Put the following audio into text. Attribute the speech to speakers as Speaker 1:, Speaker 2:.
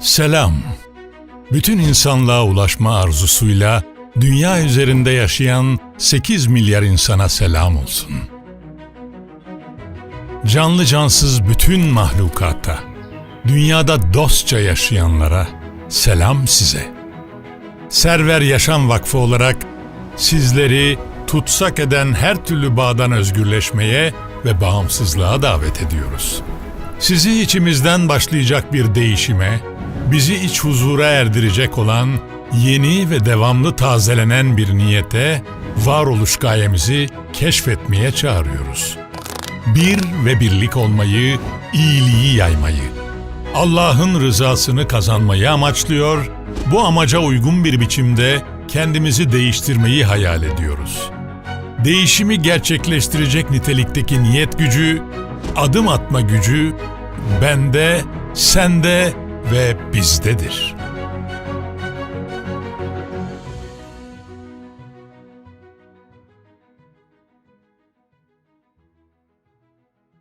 Speaker 1: Selam. Bütün insanlığa ulaşma arzusuyla dünya üzerinde yaşayan 8 milyar insana selam olsun. Canlı cansız bütün mahlukata, dünyada dostça yaşayanlara selam size. Server Yaşam Vakfı olarak sizleri tutsak eden her türlü bağdan özgürleşmeye ve bağımsızlığa davet ediyoruz. Sizi içimizden başlayacak bir değişime, bizi iç huzura erdirecek olan yeni ve devamlı tazelenen bir niyete, varoluş gayemizi keşfetmeye çağırıyoruz. Bir ve birlik olmayı, iyiliği yaymayı, Allah'ın rızasını kazanmayı amaçlıyor, bu amaca uygun bir biçimde kendimizi değiştirmeyi hayal ediyoruz. Değişimi gerçekleştirecek nitelikteki niyet gücü, adım atma gücü bende, sende ve bizdedir.